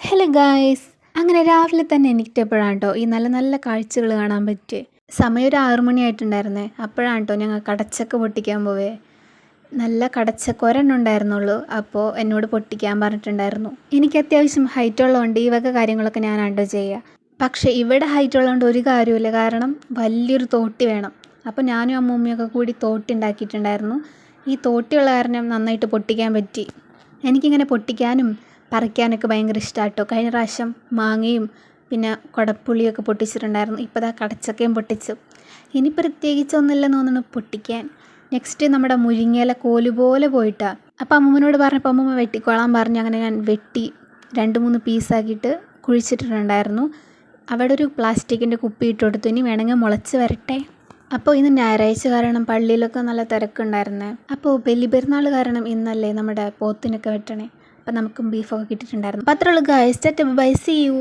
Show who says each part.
Speaker 1: Hello guys അങ്ങനെ രാവിലെ തന്നെ എണീറ്റപ്പോഴാണ് കേട്ടോ ഈ നല്ല നല്ല കാഴ്ചകൾ കാണാൻ പറ്റി സമയം ഒരു ആറു മണിയായിട്ടുണ്ടായിരുന്നേ അപ്പോഴാണ് കേട്ടോ ഞങ്ങൾ കടച്ചക്ക പൊട്ടിക്കാൻ പോവേ. നല്ല കടച്ചക്ക ഒരെണ്ണം ഉണ്ടായിരുന്നുള്ളൂ അപ്പോൾ എന്നോട് പൊട്ടിക്കാൻ പറഞ്ഞിട്ടുണ്ടായിരുന്നു. എനിക്ക് അത്യാവശ്യം ഹൈറ്റ് ഉള്ളതുകൊണ്ട് ഈ വക കാര്യങ്ങളൊക്കെ ഞാനാണ്ടോ ചെയ്യുക പക്ഷേ ഇവിടെ ഹൈറ്റ് ഉള്ളതുകൊണ്ട് ഒരു കാര്യമില്ല കാരണം വലിയൊരു തോട്ടി വേണം. അപ്പോൾ ഞാനും അമ്മൂമ്മയൊക്കെ കൂടി തോട്ടി ഉണ്ടാക്കിയിട്ടുണ്ടായിരുന്നു. ഈ തോട്ടിയുള്ള കാരണം നന്നായിട്ട് പൊട്ടിക്കാൻ പറ്റി. എനിക്കിങ്ങനെ പൊട്ടിക്കാനും പറിക്കാനൊക്കെ ഭയങ്കര ഇഷ്ടമാണ് കേട്ടോ കഴിഞ്ഞ പ്രാവശ്യം മാങ്ങയും പിന്നെ കുടപ്പുളിയൊക്കെ പൊട്ടിച്ചിട്ടുണ്ടായിരുന്നു. ഇപ്പോൾ ദാ കടച്ചക്കയും പൊട്ടിച്ചു. ഇനി പ്രത്യേകിച്ചൊന്നുമില്ലെന്ന് തോന്നുന്നു പൊട്ടിക്കാൻ. നെക്സ്റ്റ് നമ്മുടെ മുരിങ്ങയില കോൽ പോലെ പോയിട്ടാണ് അപ്പോൾ അമ്മൂമ്മനോട് പറഞ്ഞപ്പോൾ അമ്മൂമ്മ വെട്ടിക്കോളാൻ പറഞ്ഞു. അങ്ങനെ ഞാൻ വെട്ടി രണ്ട് മൂന്ന് പീസാക്കിയിട്ട് കുഴിച്ചിട്ടിട്ടുണ്ടായിരുന്നു. അവിടെ ഒരു പ്ലാസ്റ്റിക്കിന്റെ കുപ്പി ഇട്ട് കൊടുത്തു ഇനി വേണമെങ്കിൽ മുളച്ച് വരട്ടെ. അപ്പോൾ ഇന്ന് ഞായറാഴ്ച കാരണം പള്ളിയിലൊക്കെ നല്ല തിരക്കുണ്ടായിരുന്നേ. അപ്പോൾ ബലിപെരുന്നാൾ കാരണം ഇന്നല്ലേ നമ്മുടെ പോത്തിനൊക്കെ വെട്ടണേ. അപ്പോൾ നമുക്കും ബീഫൊക്കെ കിട്ടിയിട്ടുണ്ടായിരുന്നു. അപ്പോൾ അത്രയുള്ളൂ ഗൈസ് ബൈ സി യു